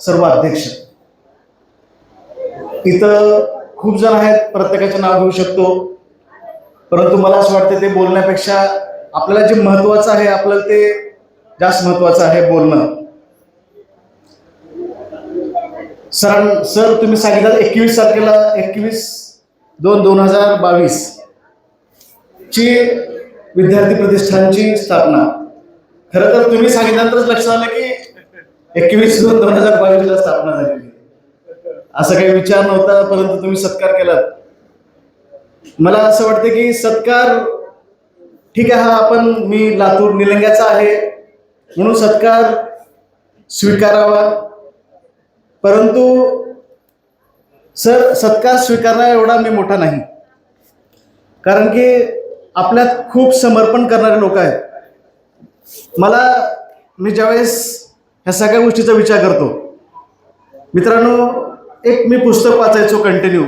सर्व अध्यक्ष. इथं खूप जण आहेत प्रत्येकाचे नाव घेऊ शकतो. परंतु मला असं वाटतं ते बोलण्यापेक्षा आपल्याला जे महत्वाचं आहे आपल्याला ते जास्त महत्वाचं आहे बोलणं. सर सर तुम्ही सांगितलं एकवीस तारखेला एकवीस दोन दोन हजार बावीस ची विद्यार्थी प्रतिष्ठानची स्थापना. खरं तर तुम्ही सांगितल्यानंतरच लक्षात आलं की एकवीस जून दोन हजार बावीस ला स्थापना झालेली. असा काही विचार नव्हता परंतु तुम्ही सत्कार केलात. मला असं वाटतं की सत्कार ठीक आहे हा आपण मी लातूर निलंग्याचा आहे. म्हणून सत्कार स्वीकारावा. परंतु सर सत्कार स्वीकारणार एवढा मी मोठा नाही. कारण की आपल्यात खूप समर्पण करणारे लोक आहेत. मला मी ज्यावेळेस ह्या सगळ्या गोष्टीचा विचार करतो. मित्रांनो एक मी पुस्तक वाचायचो कंटिन्यू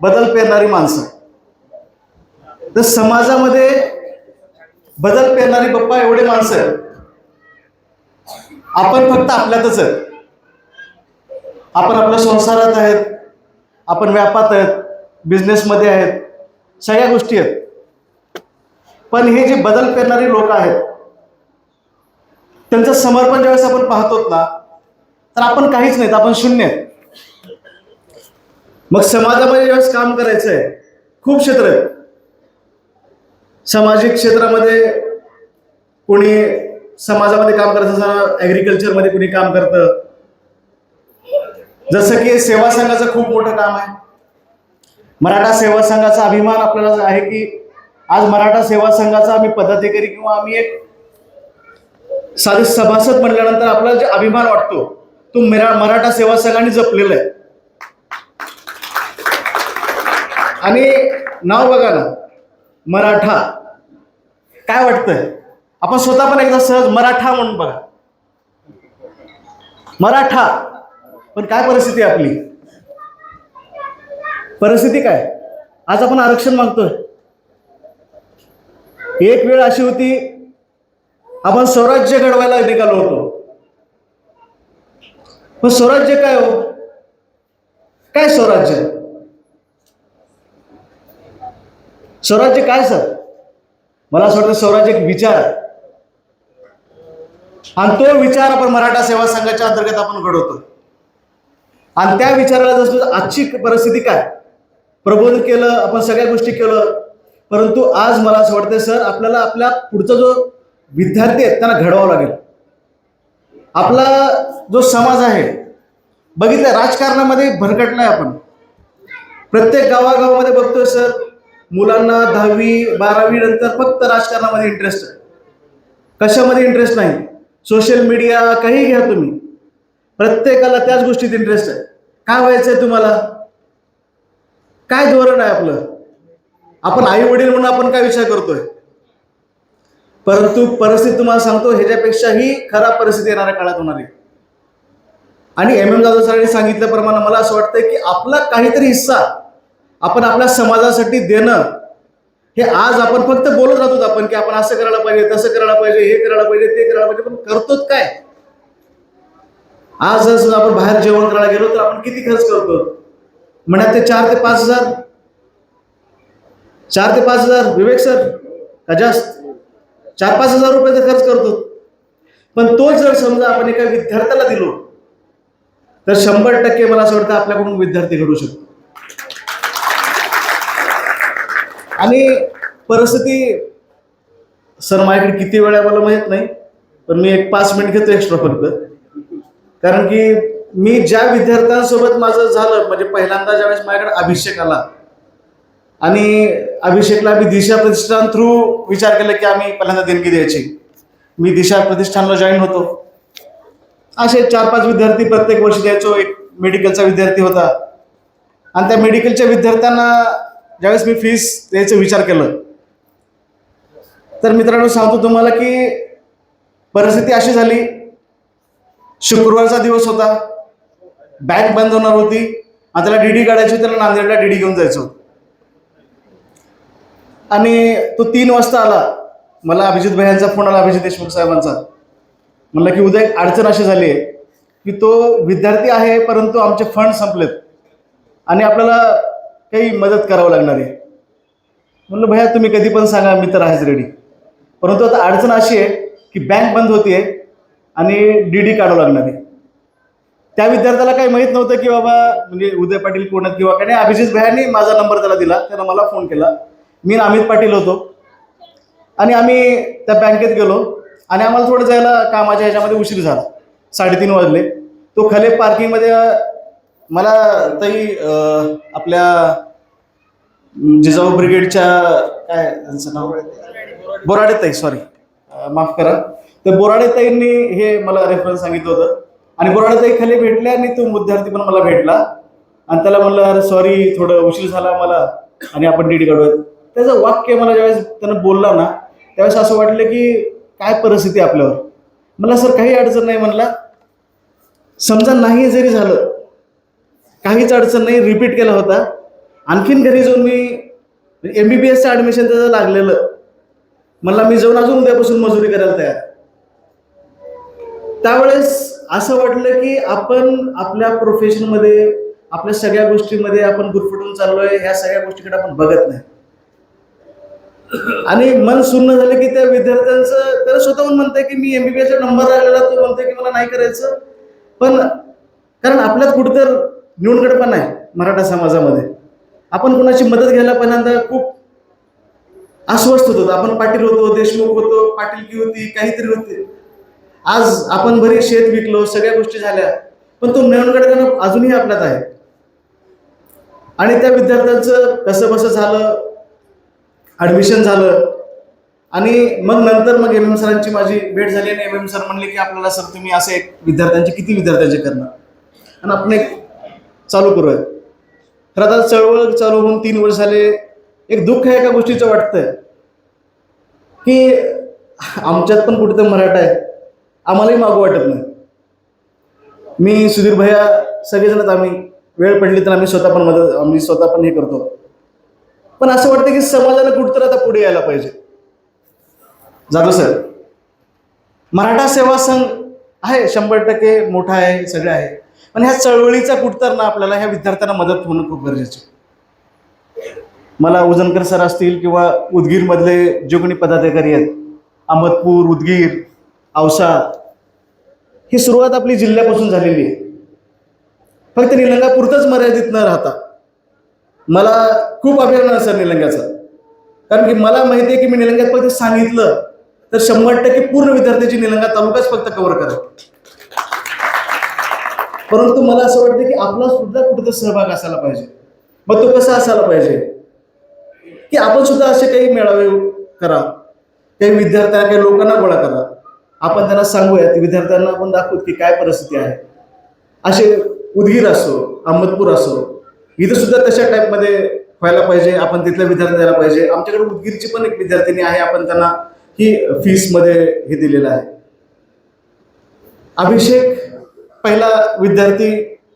बदल पेरणारी माणसं. तर समाजामध्ये बदल पेरणारी पप्पा एवढे माणसं आहेत. आपण फक्त आपल्यातच आहेत. आपण आपल्या संसारात आहेत. आपण व्यापात आहेत. बिझनेसमध्ये आहेत. सगळ्या गोष्टी आहेत. पण हे जे बदल पेरणारी लोक आहेत त्यांचं समर्पण ज्यावेळेस आपण पाहतो ना तर आपण काहीच नाहीत आपण शून्य मग समाजामध्ये ज्यावेळेस काम करायचं आहे खूप क्षेत्र आहे सामाजिक क्षेत्रामध्ये कोणी समाजामध्ये काम करत असताना ॲग्रिकल्चरमध्ये कोणी काम करतं. जसं की सेवा संघाचं खूप मोठं काम आहे. मराठा सेवा संघाचा अभिमान आपल्याला आहे की आज मराठा सेवा संघाचा आम्ही पदाधिकारी किंवा आम्ही एक साधे सभासद म्हणल्यानंतर आपल्याला जे अभिमान वाटतो तो मेरा मराठा सेवा संघाने जपलेला आहे. आणि नाव बघा ना मराठा. काय वाटतंय? आपण स्वतः पण एकदा सहज मराठा म्हणून बघा. मराठा. पण काय परिस्थिती आपली? परिस्थिती काय? आज आपण आरक्षण मागतोय. एक वेळ अशी होती आपण स्वराज्य घडवायला निघालो होतो. पण स्वराज्य काय हो? काय स्वराज्य? स्वराज्य काय सर? मला असं वाटतं स्वराज्य एक विचार आहे. आणि तो विचार आपण मराठा सेवा संघाच्या अंतर्गत आपण घडवतो. आणि त्या विचाराला जसं आजची परिस्थिती काय? प्रबोधन केलं आपण सगळ्या गोष्टी केलं परंतु आज मला असं वाटतं सर आपल्याला आपल्या पुढचा जो विद्यार्थी आहेत त्यांना घडवावं लागेल. आपला जो समाज आहे बघितलं राजकारणामध्ये भरकटलाय आपण. प्रत्येक गावागावामध्ये बघतोय सर. मुलांना दहावी बारावी नंतर फक्त राजकारणामध्ये इंटरेस्ट आहे. कशामध्ये इंटरेस्ट नाही? सोशल मीडिया काही घ्या तुम्ही. प्रत्येकाला त्याच गोष्टीत इंटरेस्ट आहे. काय व्हायचंय तुम्हाला? काय धोरण आहे आपलं? आपण आई वडील म्हणून आपण काय विचार करतोय? परंतु परिस्थिती तुम्हाला सांगतो ह्याच्यापेक्षाही खराब परिस्थिती येणाऱ्या काळात होणार आहे. आणि एम एम जाधव सरांनी सांगितल्याप्रमाणे मला असं वाटतं की आपला काहीतरी हिस्सा आपण आपल्या समाजासाठी देणं हे आज आपण फक्त बोलत राहतो आपण की आपण असं करायला पाहिजे तसं करायला पाहिजे हे करायला पाहिजे ते करायला पाहिजे पण करतोच काय? आज जर समजा आपण बाहेर जेवण करायला गेलो तर आपण किती खर्च करतो? म्हणा ते चार ते पाच हजार. चार ते पाच हजार. विवेक सर का जास्त? चार पाच हजार रुपये खर्च करतो. पण तो जर समजा आपण एका विद्यार्थ्याला दिलो तर शंभर टक्के मला असं वाटतं आपल्याकडून विद्यार्थी घडू शकतो. आणि परिस्थिती सर माझ्याकडे किती वेळा मला माहीत नाही पण मी एक पाच मिनिट घेतो एक्स्ट्रा फक्त. कारण की मी ज्या विद्यार्थ्यांसोबत माझं झालं म्हणजे पहिल्यांदा ज्यावेळेस माझ्याकडे अभिषेक आला आणि अभिषेकला मी दिशा प्रतिष्ठान थ्रू विचार केला की आम्ही पहिल्यांदा देणगी द्यायची. मी दिशा प्रतिष्ठानला जॉईन होतो. असे चार पाच विद्यार्थी प्रत्येक वर्षी द्यायचो. एक मेडिकलचा विद्यार्थी होता. आणि त्या मेडिकलच्या विद्यार्थ्यांना ज्यावेळेस मी फीस द्यायचं विचार केलं तर मित्रांनो सांगतो तुम्हाला की परिस्थिती अशी झाली. शुक्रवारचा दिवस होता. बँक बंद होणार होती. आणि त्याला डीडी काढायची त्याला नांदेडला डीडी घेऊन जायचो आणि तो तीन वाजता आला. मला अभिजित भैयांचा फोन आला अभिजित देशमुख साहेबांचा. म्हणलं की उद्या एक अडचण अशी झाली आहे की तो विद्यार्थी आहे परंतु आमचे फंड संपलेत आणि आपल्याला काही मदत करावं लागणार आहे. म्हणलं भैया तुम्ही कधी पण सांगा मी तर आहेच रेडी परंतु आता अडचण अशी आहे की बँक बंद होतीये आणि डी डी काढावं लागणार आहे. त्या विद्यार्थ्याला काही माहीत नव्हतं की बाबा म्हणजे उदय पाटील कोण आहेत किंवा काय नाही. अभिजित भैयानी माझा नंबर त्याला दिला त्यानं मला फोन केला. मी अमित पाटील होतो. आणि आम्ही त्या बँकेत गेलो आणि आम्हाला थोडं जायला कामाच्या ह्याच्यामध्ये उशीर झाला. साडेतीन वाजले. तो खाली पार्किंगमध्ये मला ताई आपल्या जिजाऊ ब्रिगेडच्या काय त्यांचं नाव? बोराडे ताई सॉरी माफ करा. तर बोराडे ताईंनी हे मला रेफरन्स सांगितलं होतं. आणि बोराडे ताई खाली भेटले आणि तो विद्यार्थी पण मला भेटला. आणि त्याला म्हणलं अरे सॉरी थोडं उशीर झाला मला आणि आपण डीडी काढूयात. त्याचं वाक्य मला ज्यावेळेस त्यानं बोलला ना त्यावेळेस असं वाटलं की काय परिस्थिती आपल्यावर? मला सर काही अडचण नाही म्हणला. समजा नाही जरी झालं काहीच अडचण नाही रिपीट केला होता. आणखीन घरी जाऊन मी एम बी बी एसचं ॲडमिशन त्याचं लागलेलं. मला मी जाऊन अजून उद्यापासून मजुरी करायला तयार त्यावेळेस असं वाटलं की आपण आपल्या प्रोफेशनमध्ये आपल्या सगळ्या गोष्टीमध्ये आपण गुरफटून चाललोय ह्या सगळ्या गोष्टीकडे आपण बघत नाही. आणि मन सुन्न झालं की त्या विद्यार्थ्यांचं त्याला स्वतःहून म्हणतंय की मी एमबीबीएसचा नंबर राहिलेला तो म्हणतोय की मला नाही करायचं. पण कारण आपल्यात कुठेतर न्यूनगडपण आहे मराठा समाजामध्ये. आपण कोणाची मदत घ्यायला पहिल्यांदा खूप अस्वस्थ होतो. आपण पाटील होतो देशमुख होतो पाटीलकी होती काहीतरी होती. आज आपण बरी शेत विकलो सगळ्या गोष्टी झाल्या पण तो न्यूनगडपणा अजूनही आपल्यात आहे. आणि त्या विद्यार्थ्यांचं कसं बसं झालं ॲडमिशन झालं. आणि मग नंतर मग एम एम सरांची माझी भेट झाली आणि एम एम सर म्हणले की आपल्याला सर तुम्ही असे एक विद्यार्थ्यांचे किती विद्यार्थ्यांचे करणार? आणि आपण एक चालू करूया. तर आता चळवळ चालू होऊन तीन वर्ष झाले. एक दुःख आहे एका गोष्टीचं वाटतंय. की आमच्यात पण कुठेतरी मराठा आहे. आम्हालाही मागू वाटत नाही. मी सुधीर भैया सगळेजणच आम्ही वेळ पडली तर आम्ही स्वतः पण मदत आम्ही स्वतः पण हे करतो. पण असं वाटतं की समाजाला कुठतर आता पुढे यायला पाहिजे. जाधव सर मराठा सेवा संघ आहे शंभर टक्के मोठा आहे सगळं आहे. पण ह्या चळवळीचा कुठतर ना आपल्याला ह्या विद्यार्थ्यांना मदत होणं खूप गरजेचं आहे. मला उजनकर सर असतील किंवा उदगीरमधले जे कोणी पदाधिकारी आहेत अहमदपूर उदगीर औसा ही सुरुवात आपली जिल्ह्यापासून झालेली आहे. फक्त निलंगापुरतंच मर्यादित न राहता मला खूप अभिमान आहे सर निलंग्याचं. कारण की मला माहिती आहे की मी निलंग्यात फक्त सांगितलं तर शंभर टक्के पूर्ण विद्यार्थ्याची निलंगा तालुकाच फक्त कव्हर करा परंतु मला असं वाटतं की आपला सुद्धा कुठेतरी सहभाग असायला पाहिजे. मग तो कसा असायला पाहिजे? की आपण सुद्धा असे काही मेळावे करा काही विद्यार्थ्यांना काही लोकांना गोळा करा. आपण त्यांना सांगूया विद्यार्थ्यांना आपण दाखवू की काय परिस्थिती आहे. असे उदगीर असो अहमदपूर असो इथं सुद्धा तशा टाईपमध्ये व्हायला पाहिजे आपण तिथल्या विद्यार्थी द्यायला पाहिजे. आमच्याकडे उदगीरची पण एक विद्यार्थिनी आहे आपण त्यांना ही फीसमध्ये हे दिलेलं आहे. अभिषेक पहिला विद्यार्थी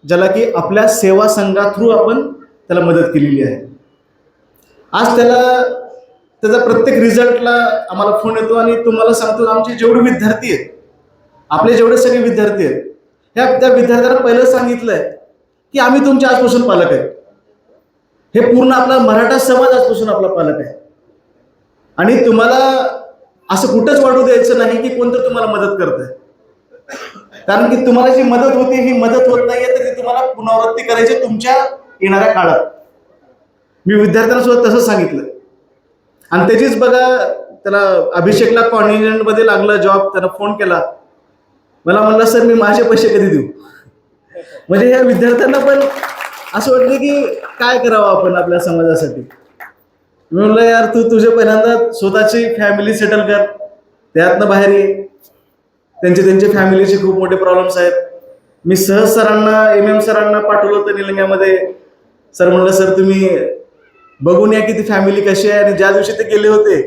ज्याला की आपल्या सेवा संघा थ्रू आपण त्याला मदत केलेली आहे. आज त्याला त्याचा प्रत्येक रिझल्टला आम्हाला फोन येतो आणि तुम्हाला सांगतो आमचे जेवढे विद्यार्थी आहेत आपले जेवढे सगळे विद्यार्थी आहेत ह्या त्या विद्यार्थ्यांना पहिलं सांगितलंय की आम्ही तुमचे आजपासून पालक आहे हे पूर्ण आपला मराठा समाज आजपासून आपला पालक आहे. आणि तुम्हाला असं कुठंच वाढू द्यायचं नाही की कोणतं तुम्हाला मदत करत आहे कारण की तुम्हाला जी मदत होते ही मदत होत नाहीये तर ती तुम्हाला पुनरावृत्ती करायची तुमच्या येणाऱ्या काळात. मी विद्यार्थ्यांना सुद्धा तसंच सांगितलं. आणि त्याचीच बघा त्याला अभिषेकला कॉन्टिनेंटमध्ये लागलं जॉब त्यानं फोन केला. मला म्हणला सर मी माझे पैसे कधी देऊ? म्हणजे ह्या विद्यार्थ्यांना पण असं वाटलं की काय करावं आपण आपल्या समाजासाठी? मी म्हणलं यार तू तुझे पहिल्यांदा स्वतःची फॅमिली सेटल कर. त्यातनं बाहेर ये. त्यांचे त्यांचे फॅमिलीचे खूप मोठे प्रॉब्लेम्स आहेत. मी सहज सरांना एम एम सरांना पाठवलं होतं निलंग्यामध्ये. सर म्हणलं सर तुम्ही बघून या की ती फॅमिली कशी आहे. आणि ज्या दिवशी ते गेले होते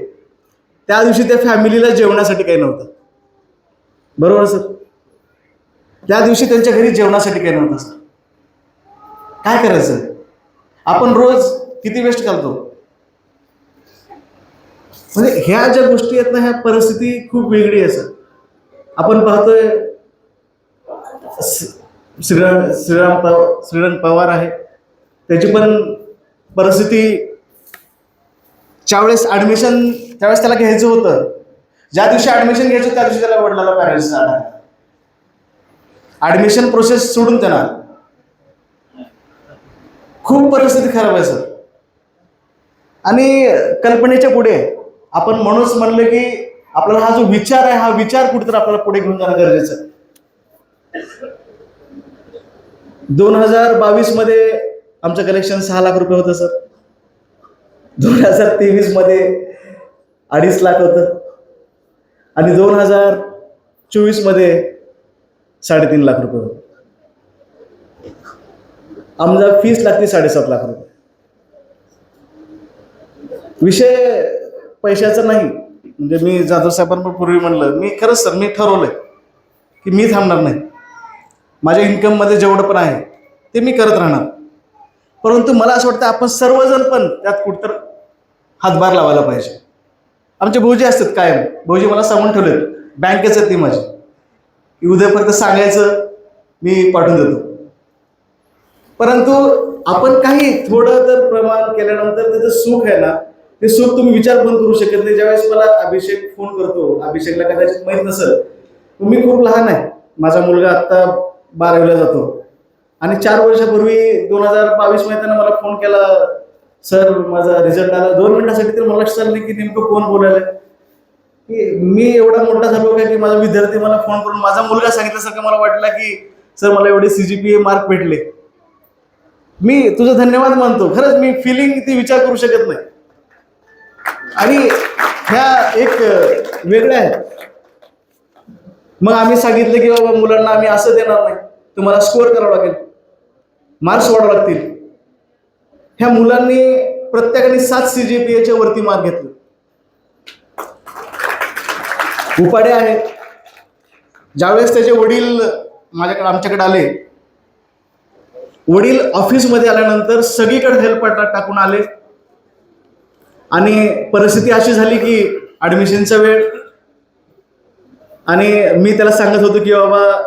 त्या दिवशी त्या फॅमिलीला जेवणासाठी काही नव्हतं. बरोबर सर? त्या दिवशी त्यांच्या घरी जेवणासाठी काही नव्हतं सर. काय करायचं? आपण रोज किती वेस्ट घालतो? म्हणजे ह्या ज्या गोष्टी आहेत ना ह्या परिस्थिती खूप वेगळी आहे सर. आपण पाहतोय श्रीराम श्रीराम पव श्रीरंग पवार आहे. त्याची पण परिस्थिती ज्यावेळेस ॲडमिशन त्यावेळेस त्याला घ्यायचं होतं. ज्या दिवशी ॲडमिशन घ्यायचं त्या दिवशी त्याला वडिलाला पॅरेंट्स आला ॲडमिशन प्रोसेस सोडून त्यांना खूप परिस्थिती खराब आहे सर. आणि कल्पनेच्या पुढे आपण म्हणूनच म्हणलं की आपल्याला हा जो विचार आहे हा विचार कुठेतरी आपल्याला पुढे घेऊन जाणं गरजेचं आहे. दोन हजार बावीसमध्ये आमचं कलेक्शन सहा लाख रुपये होतं सर. दोन हजार तेवीसमध्ये अडीच लाख होतं. आणि दोन हजार चोवीसमध्ये साडेतीन लाख रुपये होतं. आमचा फीस लागते साडेसात लाख रुपये. विषय पैशाचा नाही. म्हणजे मी जाधव साहेबांना पूर्वी म्हणलं मी खरंच सर मी ठरवलंय की मी थांबणार नाही. माझ्या इन्कममध्ये जेवढं पण आहे ते मी करत राहणार. परंतु मला असं वाटतं आपण सर्वजण पण त्यात कुठतर हातभार लावायला पाहिजे. आमचे भाऊजी असतात कायम. भाऊजी मला सांगून ठेवले बँकेचं ती माझी. उद्यापर्यंत सांगायचं मी पाठवून देतो. परंतु आपण काही थोडं तर प्रमाण केल्यानंतर त्याचं सुख आहे ना ते सुख तुम्ही विचार पण करू शकत नाही. ज्यावेळेस मला अभिषेक फोन करतो अभिषेकला कदाचित माहीत नसेल मी खूप लहान आहे. माझा मुलगा आत्ता बारावीला जातो. आणि चार वर्षापूर्वी दोन हजार बावीसमध्ये त्यानं मला फोन केला सर माझा रिझल्ट आला. दोन मिनिटासाठी तर मला लक्षात आलं की नेमकं कोण बोलायला की मी एवढा मोठा झालो काय की माझा विद्यार्थी मला फोन करून माझा मुलगा सांगितल्यासारखं मला वाटलं की सर मला एवढे सीजीपीए मार्क भेटले. मी तुझं धन्यवाद मानतो. खरंच मी फिलिंग ती विचार करू शकत नाही. आणि ह्या एक वेगळ्या आहेत मग आम्ही सांगितलं की बाबा मुलांना आम्ही असं देणार नाही. तुम्हाला स्कोअर करावं लागेल. मार्क्स वाढावं लागतील. ह्या मुलांनी प्रत्येकाने सात सी जी पी एच्या वरती मार्क घेतले. उपाडे आहेत. ज्यावेळेस त्याचे वडील माझ्याकडे आमच्याकडे आले वडील ऑफिसमध्ये आल्यानंतर सगळीकडे हेल्प टाकून आले. आणि परिस्थिती अशी झाली की ॲडमिशनचा वेळ. आणि मी त्याला सांगत होतो की बाबा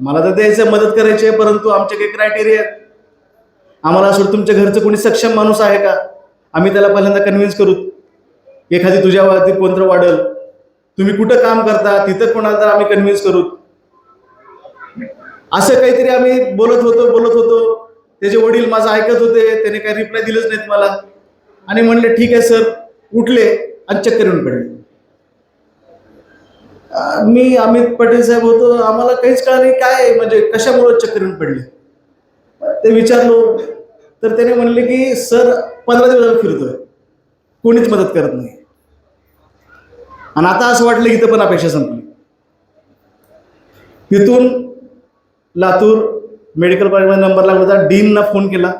मला तर द्यायचं मदत करायची आहे परंतु आमचे काही क्रायटेरिया आहेत. आम्हाला असं तुमच्या घरचं कोणी सक्षम माणूस आहे का? आम्ही त्याला पहिल्यांदा कन्व्हिन्स करू. एखादी तुझ्यावरती कोणतं वाढल? तुम्ही कुठं काम करता? तिथं कोणाला तर आम्ही कन्व्हिन्स करू. असं काहीतरी आम्ही बोलत होतो बोलत होतो. त्याचे वडील माझं ऐकत होते त्याने काही रिप्लाय दिलंच नाहीत मला. आणि म्हणले ठीक आहे सर उठले आणि चक्कर येऊन पडले. मी अमित पटेल साहेब होतो आम्हाला काहीच कळलं नाही काय म्हणजे कशामुळे चक्कर येऊन पडले? ते विचारलो. तर त्याने म्हणले की सर पंधरा दिवस फिरतोय. कोणीच मदत करत नाही. आणि आता असं वाटलं की इथं पण अपेक्षा संपली. तिथून लातूर मेडिकल कॉलेजमध्ये नंबर लागला होता. डीनला फोन केला.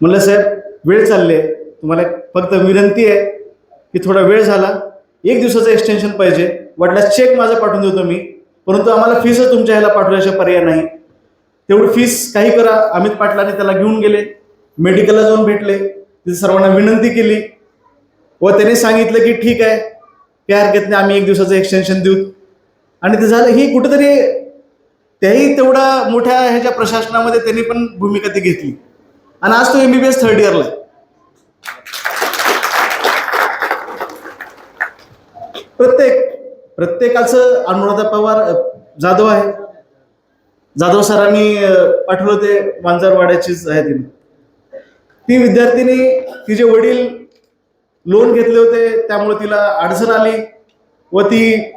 म्हणलं साहेब वेळ चालली आहे. तुम्हाला फक्त विनंती आहे की थोडा वेळ झाला. एक दिवसाचं एक्सटेन्शन पाहिजे. वाटल्यास चेक माझा पाठवून देतो मी. परंतु आम्हाला फीसच तुमच्या ह्याला पाठवल्याशिवाय पर्याय नाही. तेवढी फीस काही करा. अमित पाटलाने त्याला घेऊन गेले. मेडिकलला जाऊन भेटले. तिथे सर्वांना विनंती केली. व त्याने सांगितलं की ठीक आहे. काय हरकत नाही आम्ही एक दिवसाचं एक्सटेन्शन देऊ. आणि ते झालं. ही कुठेतरी त्याही तेवढा मोठ्या ह्याच्या प्रशासनामध्ये त्यांनी पण भूमिका ती घेतली. आणि आज तो एमबीबीएस थर्ड इयरला प्रत्येक प्रत्येकाचं अनुराधा पवार जाधव आहे. जाधव सरांनी पाठवलं ते मांजरवाड्याचीच आहे तिने. ती विद्यार्थिनी तिचे वडील लोन घेतले होते त्यामुळे तिला अडचण आली. व ती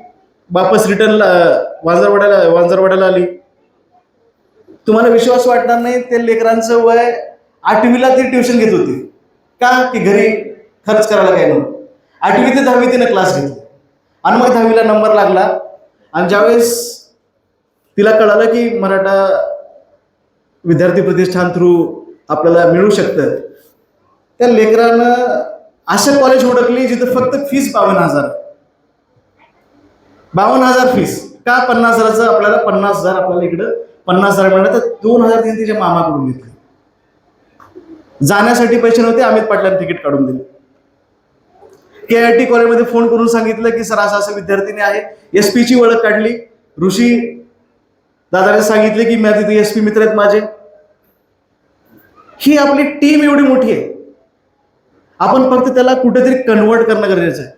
वापस रिटर्नला वांजरवाड्याला वांजरवाड्याला आली. तुम्हाला विश्वास वाटणार नाही ते लेकरांचं वय आठवीला ती ट्युशन घेत होती. का? की घरी खर्च करायला काही नव्हतं. आठवी ते दहावी तिनं क्लास घेतला. आणि मग दहावीला नंबर लागला. आणि ज्यावेळेस तिला कळालं की मराठा विद्यार्थी प्रतिष्ठान थ्रू आपल्याला मिळू शकतं त्या लेकरानं असं कॉलेज हुडकली जिथं फक्त फीस बावन्न हजार. बावन्न हजार फीस का पन्नास हजाराचं? आपल्याला पन्नास हजार आपल्याला इकडं पन्नास हजार मिळणार. तर दोन हजार तीन तिच्या मामाकडून घेतले. जाण्यासाठी पैसे नव्हते अमित पाटलांनी तिकीट काढून दिले. के आय टी कॉलेजमध्ये फोन करून सांगितलं की सर असं असं विद्यार्थीने आहे. एस पीची ओळख काढली. ऋषी दादाने सांगितले की मी तिथे एस पी मित्र आहेत माझे. ही आपली टीम एवढी मोठी आहे. आपण फक्त त्याला कुठेतरी कन्वर्ट करणं गरजेचं आहे.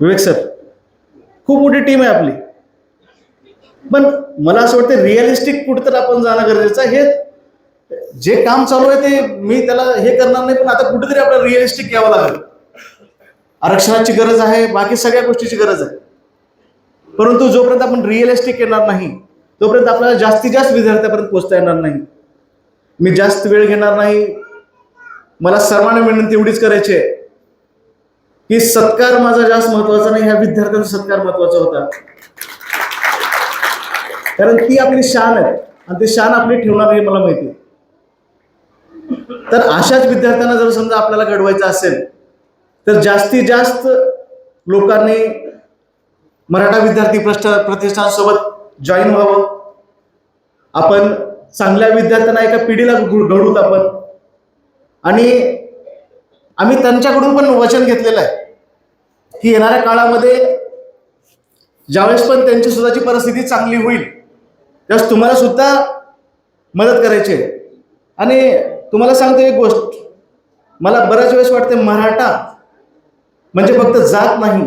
विवेक सर खूप मोठी टीम आहे आपली. पण मला असं वाटतं रिअलिस्टिक कुठेतरी आपण जाणं गरजेचं आहे. हे जे काम चालू आहे ते मी त्याला हे करणार नाही पण आता कुठेतरी आपल्याला रिअलिस्टिक यावं लागेल. आरक्षणाची गरज आहे बाकी सगळ्या गोष्टीची गरज आहे. परंतु जोपर्यंत आपण रिअलिस्टिक येणार नाही तोपर्यंत आपल्याला जास्तीत जास्त विद्यार्थ्यापर्यंत पोहोचता येणार नाही. मी जास्त वेळ घेणार नाही. मला सर्वांना विनंती एवढीच करायची आहे. की सत्कार माझा जास्त महत्त्वाचा नाही ह्या विद्यार्थ्यांचा सत्कार महत्त्वाचा होता. कारण ती आपली शान आहे आणि ती शान आपली ठेवणार हे मला माहिती आहे. तर अशाच विद्यार्थ्यांना जर समजा आपल्याला घडवायचं असेल तर जास्तीत जास्त लोकांनी मराठा विद्यार्थी प्रतिष्ठानसोबत जॉईन व्हावं. आपण चांगल्या विद्यार्थ्यांना एका पिढीला घडूत घडवूत आपण. आणि आम्ही त्यांच्याकडून पण वचन घेतलेलं आहे. की येणाऱ्या काळामध्ये ज्यावेळेस पण त्यांची स्वतःची परिस्थिती चांगली होईल त्यावेळेस तुम्हाला सुद्धा मदत करायची आहे. आणि तुम्हाला सांगतो एक गोष्ट मला बऱ्याच वेळेस वाटते मराठा म्हणजे फक्त जात नाही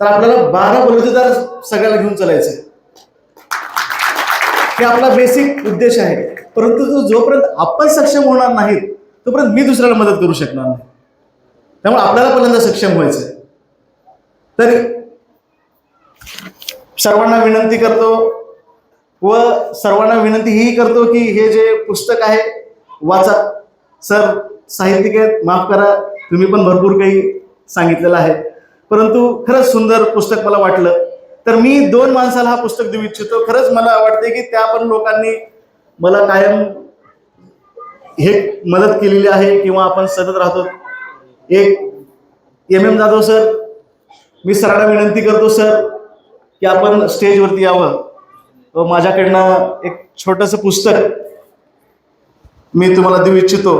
तर आपल्याला बारा बलुतेदार सगळ्याला घेऊन चालायचं हे आपला बेसिक उद्देश आहे. परंतु जोपर्यंत आपण सक्षम होणार नाहीत तोपर्यंत मी दुसऱ्याला मदत करू शकणार नाही. त्यामुळे आपल्याला पहिल्यांदा सक्षम व्हायचं आहे. तर सर्वांना विनंती करतो व सर्वांना विनंती ही करतो की हे जे पुस्तक आहे वाचा. सर साहित्यिक आहेत माफ करा तुम्ही पण भरपूर काही सांगितलेलं आहे. परंतु खरंच सुंदर पुस्तक मला वाटलं. तर मी दोन माणसाला हा पुस्तक देऊ इच्छितो. खरंच मला वाटते की त्या पण लोकांनी मला कायम हे मदत केलेली आहे किंवा आपण सतत राहतो. एक एम एम जाधव सर मी सरांना विनंती करतो सर की आपण स्टेजवरती यावं. व माझ्याकडनं एक छोटंसं पुस्तक मी तुम्हाला देऊ इच्छितो.